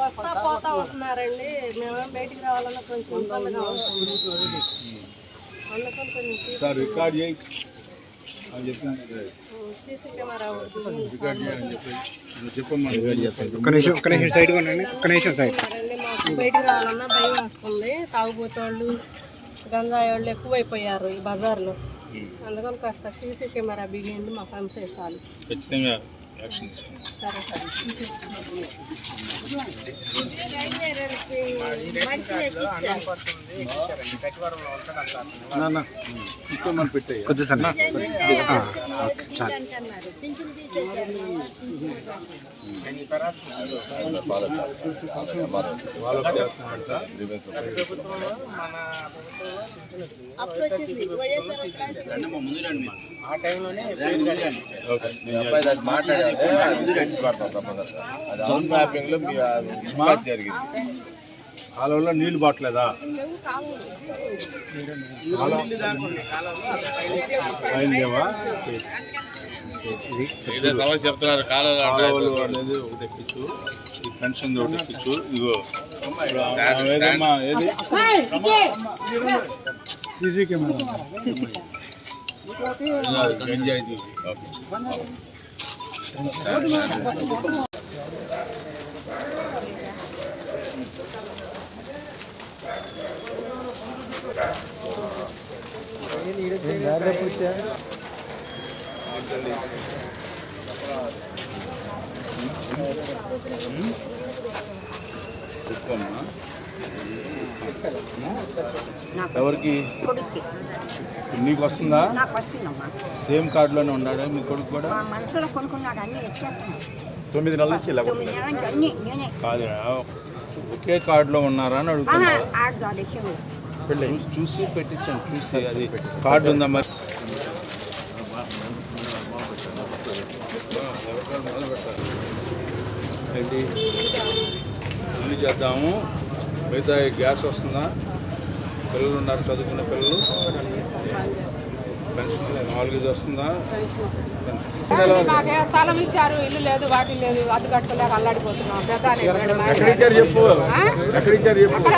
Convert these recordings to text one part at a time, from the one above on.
వస్తా పోతా ఉంటున్నారండి మేమేం రావాలన్నా కొంచెం ఇబ్బందిగా ఉంటుంది. అందుకని కొంచెం రికార్డ్ చేయి. సైడ్ బయటికి రావాలన్నా భయం వస్తుంది. తాగుబోతోళ్ళు గంజాయి వాళ్ళు ఎక్కువైపోయారు ఈ బజార్లో. అందుకని కాస్త సీసీ కెమెరా బిగిండి మాకు అంతే చాలు ఖచ్చితంగా యాక్షన్ సరే చాలు. వాళ్ళకి అబ్బాయి దాన్ని అది మ్యాపింగ్లో జరిగింది కాలువలో నీళ్ళు పట్టలేదా అయిందేమా ఇదే సమస్య చెప్తున్నారు కాలంలో కాలువలు అనేది ఒకటి ఎక్కించు ఈ పెన్షన్ ఒకటి ఎక్కించు ఇగో ఇప్పుడు ఏదమ్మా? ఏది సీసీ కెమెరా. గంజాయి ఓకే ఎవరికి? నీకు వస్తుందా? సేమ్ కార్డులోనే ఉన్నాడా మీ కొడుకు కూడా? తొమ్మిది నెలల నుంచి ఇలా కాదురా ఒకే కార్డులో ఉన్నారా అని అడుగుతున్నా. చూసి పెట్టించాను చూసి అది కార్డు ఉందా మరి? ఏంటి ఇల్లు చేద్దాము. మిగతా గ్యాస్ వస్తుందా? పిల్లలు ఉన్నారు చదువుకునే పిల్లలు. పెన్షన్ నాలుగు ఇది వస్తుందా? మాకే స్థలం ఇచ్చారు. ఇల్లు లేదు వాకిల్ లేదు అది కట్టుకోలేక అల్లాడిపోతున్నాం. పెద్ద అక్కడ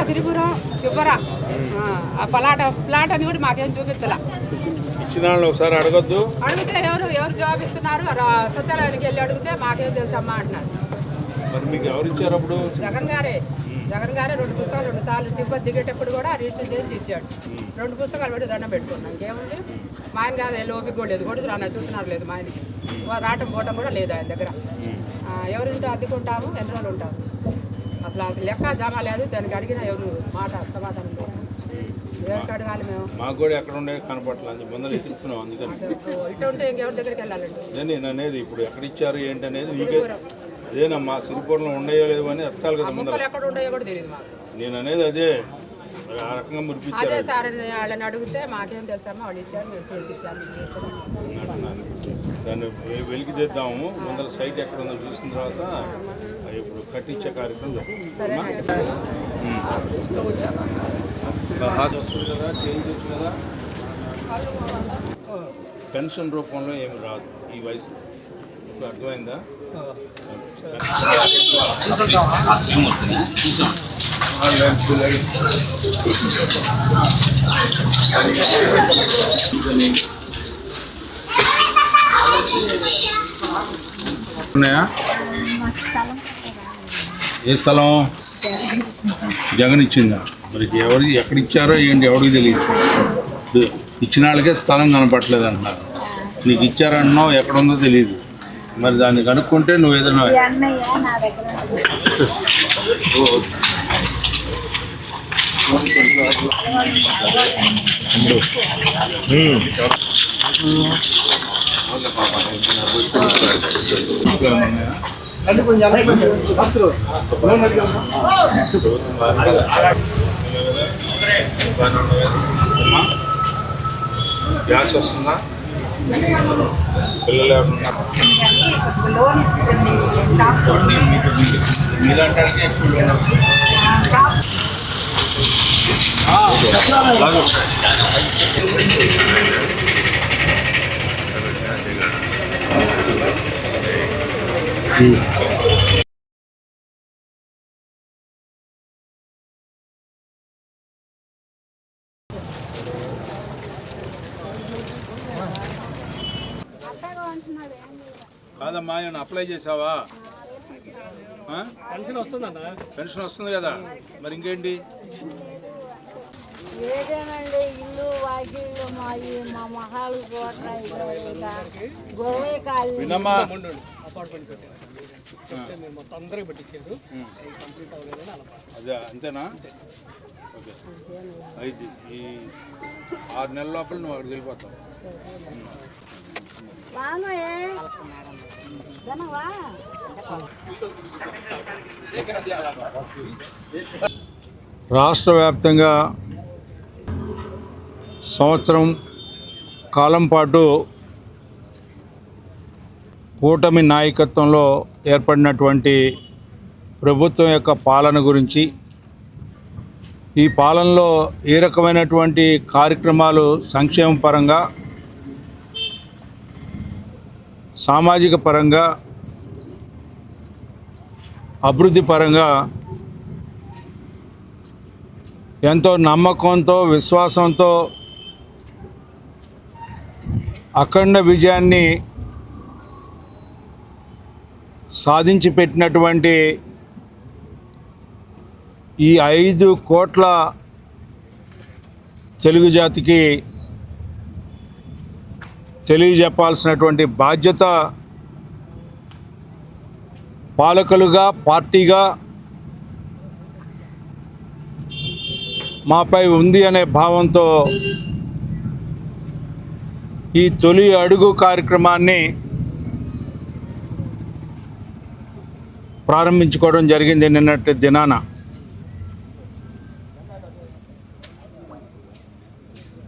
చివరా. ఆ ప్లాట్ ప్లాట్ అని కూడా మాకేం చూపించలా. ఇచ్చిన ఒకసారి అడగొద్దు. అడిగితే ఎవరు ఎవరు జాబ్ ఇస్తున్నారు సచివాలయానికి వెళ్ళి అడిగితే మాకేం తెలుసమ్మా అంటున్నారు. మరి మీకు ఎవరు ఇచ్చారు అప్పుడు? జగన్ గారే. జగన్ గారే రెండు పుస్తకాలు రెండు సార్లు చిప్పర్ దిగేటప్పుడు కూడా రిజిస్టర్ చేసి ఇచ్చాడు. రెండు పుస్తకాలు పెట్టి దండం పెట్టుకున్నాం. ఇంకేముంది? మా ఆయన కాదు ఏ లోపి కూడా లేదు. కూడా రానా చూస్తున్నారు లేదు మా ఆయనకి. రావటం పోవటం కూడా లేదు ఆయన దగ్గర. ఎవరింటో అద్దెకుంటాము ఎన్ని రోజులు ఉంటాము అసలు అసలు లెక్క జమ లేదు. దానికి అడిగిన ఎవరు? మాట సమాధానం లేదు. ఎవరికి అడగాలి మేము? మాకు కూడా ఎక్కడ ఉండే కనపట్లేదు ముందర ఎత్తుకున్నాం అందుకని. ఇటు ఉంటే ఇంకెవరి దగ్గరికి వెళ్ళాలండి? నేను అనేది ఇప్పుడు ఎక్కడ ఇచ్చారు ఏంటి అనేది నీకే అదేనమ్మా సిరిపురంలో ఉండయో లేవు అని ఎత్తాలి కదా ముందర. మొక్కలు ఎక్కడ ఉన్నాయో కూడా తెలియదు మాకు. నేను అనేది అదే మరి ఆ రకంగా మురిపించారు అదే సార్ అని వాళ్ళని అడిగితే మాకేం తెలుసమ్మా వాళ్ళు ఇచ్చారు మేము చేయించాము అంటున్నాను. దాన్ని వె- వెలికి తెద్దాము ముందర సైట్ ఎక్కడ ఉందో చూసిన తర్వాత అది ఇప్పుడు కట్టించే కార్యక్రమం. ఉమ్. వస్తుంది కదా చేయించవచ్చు కదా. పెన్షన్ రూపంలో ఏమి రాదు. ఈ వయసు ఇప్పుడు అర్థమైందా? ఉన్నాయా? ఏ స్థలం? జగన్ ఇచ్చిందా? మరి ఎవరు ఎక్కడ ఇచ్చారో ఏంటి ఎవరికి తెలియదు. ఇచ్చిన వాళ్ళకే స్థలం కనపట్లేదు అంటున్నారు. నీకు ఇచ్చారంటున్నావు ఎక్కడ ఉందో తెలియదు. మరి దాన్ని కనుక్కుంటే నువ్వు ఏదైనా దగ్గర గ్యాస్ వస్తుందా? పిల్లలు మీలాంటి ఎక్కువ లోన్ వస్తుంది అప్లై చేసావా పెన్షన్ వస్తుందన్న. పెన్షన్ వస్తుంది కదా. మరి ఇంకేంటి? ఏదేనండి ఇల్లు వాకిళ్ళు మా ఈ- మా మహాలు గొడవ వినమ్మా. అదే అంతేనా? ఓకే. అయితే ఈ ఆరు నెలల లోపల నువ్వు అక్కడికి వెళ్ళిపోతావు. రాష్ట్ర వ్యాప్తంగా సంవత్సరం కాలం పాటు కూటమి నాయకత్వంలో ఏర్పడినటువంటి ప్రభుత్వం యొక్క పాలన గురించి ఈ పాలనలో ఏ రకమైనటువంటి కార్యక్రమాలు సంక్షేమ పరంగా సామాజిక పరంగా అభివృద్ధి పరంగా ఎంతో నమ్మకంతో విశ్వాసంతో అఖండ విజయాన్ని సాధించి పెట్టినటువంటి ఈ ఐదు కోట్ల తెలుగు జాతికి తెలియజెప్పాల్సినటువంటి బాధ్యత పాలకులుగా పార్టీగా మాపై ఉంది అనే భావంతో ఈ తొలి అడుగు కార్యక్రమాన్ని ప్రారంభించుకోవడం జరిగింది నిన్నటి దినాన.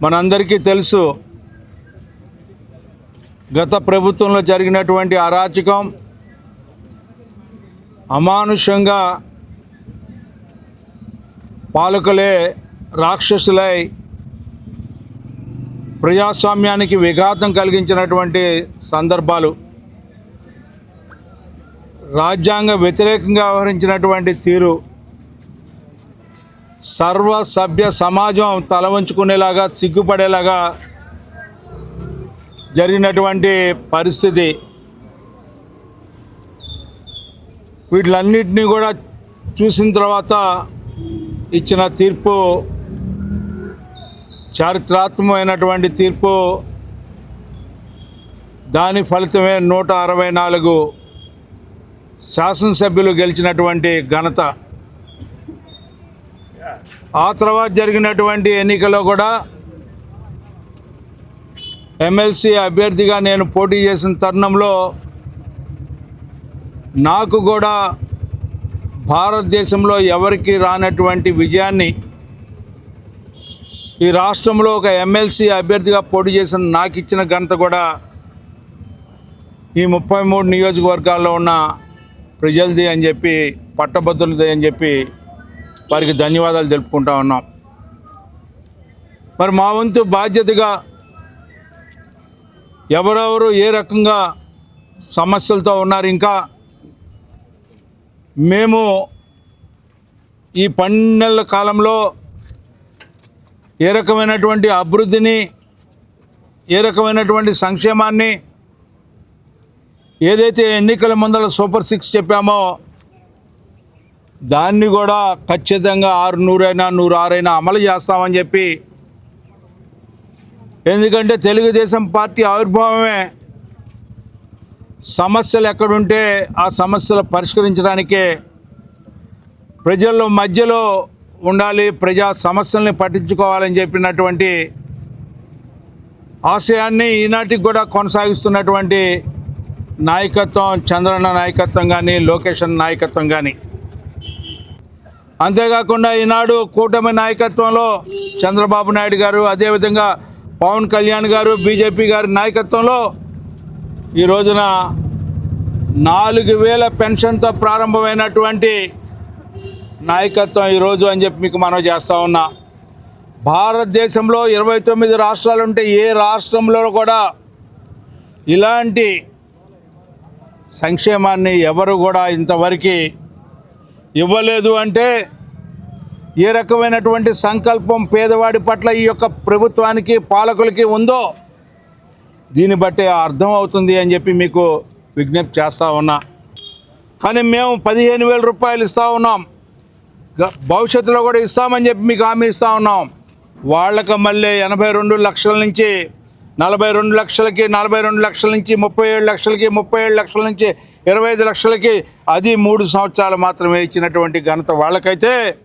మనందరికీ తెలుసు గత ప్రభుత్వంలో జరిగినటువంటి అరాచకం అమానుషంగా పాలకులే రాక్షసులై ప్రజాస్వామ్యానికి విఘాతం కలిగించినటువంటి సందర్భాలు రాజ్యాంగ వ్యతిరేకంగా వ్యవహరించినటువంటి తీరు సర్వ సభ్య సమాజం తల వంచుకునేలాగా సిగ్గుపడేలాగా జరిగినటువంటి పరిస్థితి. వీటిలన్నింటినీ కూడా చూసిన తర్వాత ఇచ్చిన తీర్పు చారిత్రాత్మకమైనటువంటి తీర్పు దాని ఫలితమే నూట అరవై నాలుగు శాసనసభ్యులు గెలిచినటువంటి ఘనత. ఆ తర్వాత జరిగినటువంటి ఎన్నికలో కూడా ఎమ్మెల్సీ అభ్యర్థిగా నేను పోటీ చేసిన తరుణంలో నాకు కూడా భారతదేశంలో ఎవరికి రానటువంటి విజయాన్ని ఈ రాష్ట్రంలో ఒక ఎమ్మెల్సీ అభ్యర్థిగా పోటీ చేసిన నాకు ఇచ్చిన ఘనత కూడా ఈ ముప్పై మూడు నియోజకవర్గాల్లో ఉన్న ప్రజలది అని చెప్పి పట్టభద్రులది అని చెప్పి వారికి ధన్యవాదాలు తెలుపుకుంటా ఉన్నాం. మరి మా వంతు బాధ్యతగా ఎవరెవరు ఏ రకంగా సమస్యలతో ఉన్నారు ఇంకా మేము ఈ పన్నెళ్ళ కాలంలో ఏ రకమైనటువంటి అభివృద్ధిని ఏ రకమైనటువంటి సంక్షేమాన్ని ఏదైతే ఎన్నికల ముందర సూపర్ సిక్స్ చెప్పామో దాన్ని కూడా ఖచ్చితంగా ఆరు నూరైనా నూరు ఆరైనా అమలు చేస్తామని చెప్పి ఎందుకంటే తెలుగుదేశం పార్టీ ఆవిర్భావమే. సమస్యలు ఎక్కడుంటే ఆ సమస్యలు పరిష్కరించడానికే ప్రజల్లో మధ్యలో ఉండాలి ప్రజా సమస్యల్ని పట్టించుకోవాలని చెప్పినటువంటి ఆశయాన్ని ఈనాటికి కూడా కొనసాగిస్తున్నటువంటి నాయకత్వం చంద్రన్న నాయకత్వం కానీ లోకేష్ నాయకత్వం కానీ అంతేకాకుండా ఈనాడు కూటమి నాయకత్వంలో చంద్రబాబు నాయుడు గారు అదేవిధంగా పవన్ కళ్యాణ్ గారు బీజేపీ గారి నాయకత్వంలో ఈ రోజున నాలుగు వేల పెన్షన్తో ప్రారంభమైనటువంటి నాయకత్వం ఈరోజు అని చెప్పి మీకు మనం చేస్తూ ఉన్నా. భారతదేశంలో ఇరవై తొమ్మిది రాష్ట్రాలు ఉంటే ఏ రాష్ట్రంలో కూడా ఇలాంటి సంక్షేమాన్ని ఎవరు కూడా ఇంతవరకు ఇవ్వలేదు అంటే ఏ రకమైనటువంటి సంకల్పం పేదవాడి పట్ల ఈ యొక్క ప్రభుత్వానికి పాలకులకి ఉందో దీన్ని బట్టి అర్థం అవుతుంది అని చెప్పి మీకు విజ్ఞప్తి చేస్తూ ఉన్నా. కానీ మేము పదిహేను వేల రూపాయలు ఇస్తూ ఉన్నాం. గ- భవిష్యత్తులో కూడా ఇస్తామని చెప్పి మీకు హామీ ఇస్తూ ఉన్నాం. వాళ్ళకి మళ్ళీ ఎనభై రెండు లక్షల నుంచి నలభై రెండు లక్షలకి నలభై రెండు లక్షల నుంచి ముప్పై ఏడు లక్షలకి ముప్పై ఏడు లక్షల నుంచి ఇరవై ఐదు లక్షలకి అది మూడు సంవత్సరాలు మాత్రమే ఇచ్చినటువంటి ఘనత వాళ్ళకైతే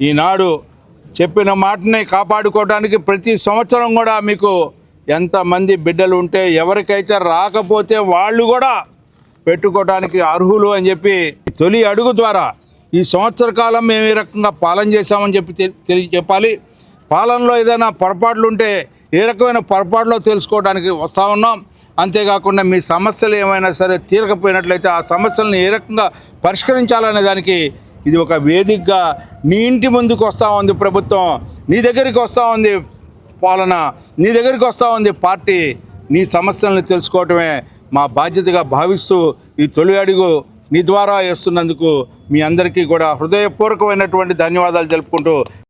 ఈనాడు చెప్పిన మాటని కాపాడుకోవడానికి ప్రతి సంవత్సరం కూడా మీకు ఎంతమంది బిడ్డలు ఉంటే ఎవరికైతే రాకపోతే వాళ్ళు కూడా పెట్టుకోవడానికి అర్హులు అని చెప్పి తొలి అడుగు ద్వారా ఈ సంవత్సర కాలం మేము ఈ రకంగా పాలన చేశామని చెప్పి తెలియ చెప్పాలి. పాలనలో ఏదైనా పొరపాట్లు ఉంటే ఏ రకమైన పొరపాట్లో తెలుసుకోవడానికి వస్తూ ఉన్నాం. అంతేకాకుండా మీ సమస్యలు ఏమైనా సరే తీరకపోయినట్లయితే ఆ సమస్యలను ఏ రకంగా పరిష్కరించాలనే దానికి ఇది ఒక వేదికగా నీ ఇంటి ముందుకు వస్తూ ఉంది ప్రభుత్వం నీ దగ్గరికి వస్తూ ఉంది పాలన నీ దగ్గరికి వస్తూ ఉంది పార్టీ. నీ సమస్యలను తెలుసుకోవటమే మా బాధ్యతగా భావిస్తూ ఈ తొలి అడుగు నీ ద్వారా వేస్తున్నందుకు మీ అందరికీ కూడా హృదయపూర్వకమైనటువంటి ధన్యవాదాలు తెలుపుకుంటూ